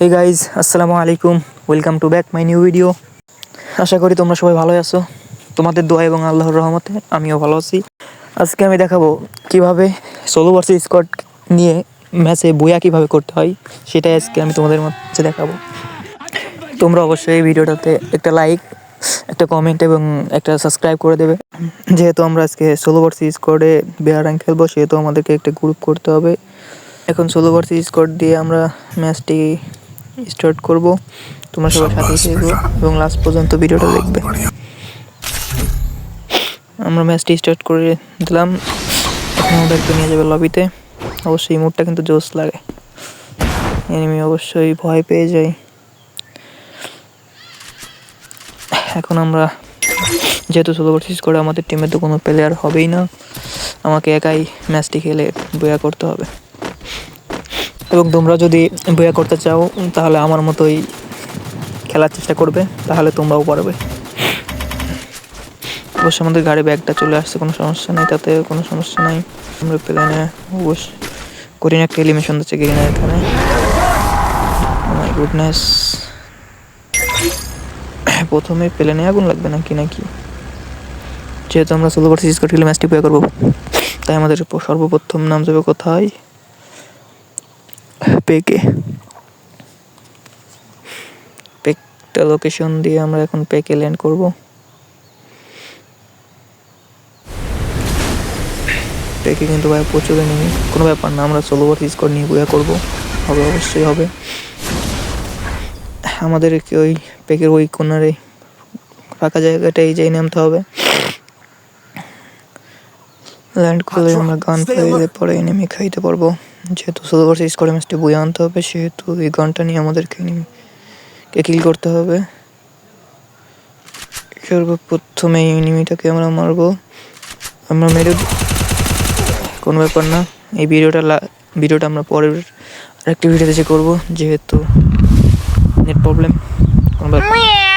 হে guys আসসালামু আলাইকুম। Welcome to back my new video আশা করি তোমরা সবাই ভালো আছো। তোমাদের দোয়া এবং আল্লাহর রহমতে আমিও ভালো আছি। আজকে আমি দেখাবো কীভাবে সোলো ভার্সেস স্কট নিয়ে ম্যাচে বইয়া কীভাবে করতে হয়, সেটাই আজকে আমি তোমাদের মধ্যে দেখাবো। তোমরা অবশ্যই এই ভিডিওটাতে একটা লাইক একটা কমেন্ট এবং একটা সাবস্ক্রাইব করে দেবে। যেহেতু আমরা আজকে ষোলো ভার্সেস স্কোয়াডে বেয়ার খেলব, সেহেতু আমাদেরকে একটা গ্রুপ করতে হবে। এখন ষোলো ভার্সেস স্কোয়াড দিয়ে আমরা ম্যাচটি স্টার্ট করব। তোমরা সবাই সাথে থাকবে এবং লাস্ট পর্যন্ত ভিডিওটা দেখবে। আমরা ম্যাচটি স্টার্ট করে দিলাম। এখন আমাদেরকে নিয়ে যাবে লবিতে অবশ্যই এই মুডটা কিন্তু জোস লাগে। এনিমি অবশ্যই ভয় পেয়ে যাই এখন আমরা যেহেতু ষোলো ভার্সেস করে আমাদের টিমে তো কোনো প্লেয়ার হবেই না। আমাকে একাই ম্যাচটি খেলে বয়া করতে হবে। এবং তোমরা যদি বয়া করতে চাও, তাহলে আমার মতোই খেলার চেষ্টা করবে, তাহলে তোমরাও পারবে। অবশ্যই আমাদের গাড়ি ব্যাগটা চলে আসছে, কোনো সমস্যা নেই, তাতে কোনো সমস্যা নাই। আমরা প্লেনে অবশ্য করিনা একটা এলিমিশন দিচ্ছে গ্রিনা এখানে। মাই গুডনেস প্রথমে প্লেনে আগুন লাগবে নাকি নাকি? যেহেতু আমরা ষোলো ভার্সেস স্কট খেলে ম্যাচটি প্লে করব, তাই আমাদের সর্বপ্রথম নাম যাবে কোথায়? পেকে। পেকটা লোকেশন দিয়ে আমরা এখন পেকে ল্যান্ড করব। পেকে কিন্তু ভাই প্রচুর নেই কোনো ব্যাপার না আমরা ষোলো ভার্সেস স্কট নিয়ে বইয়া করব। হবে অবশ্যই হবে। আমাদের ওই পেকের ওই কোনারে ফাঁকা জায়গাটাই যাই নামতে হবে। ল্যান্ড করলে আমরা গান ফাইলে পরে এনিমি খাইতে পারব। যেহেতু ষোলো ভার্সেস করে ম্যাচটি বই আনতে হবে, সেহেতু এই গানটা নিয়ে আমাদেরকে কে কিল করতে হবে। সর্বপ্রথমে এই এনিমিটাকে আমরা মারবো। আমরা মেরে কোনো ব্যাপার না। এই ভিডিওটা ভিডিওটা আমরা পরের আরেকটি ভিডিওতে যে করব, যেহেতু নেট প্রবলেম, কোনো ব্যাপার।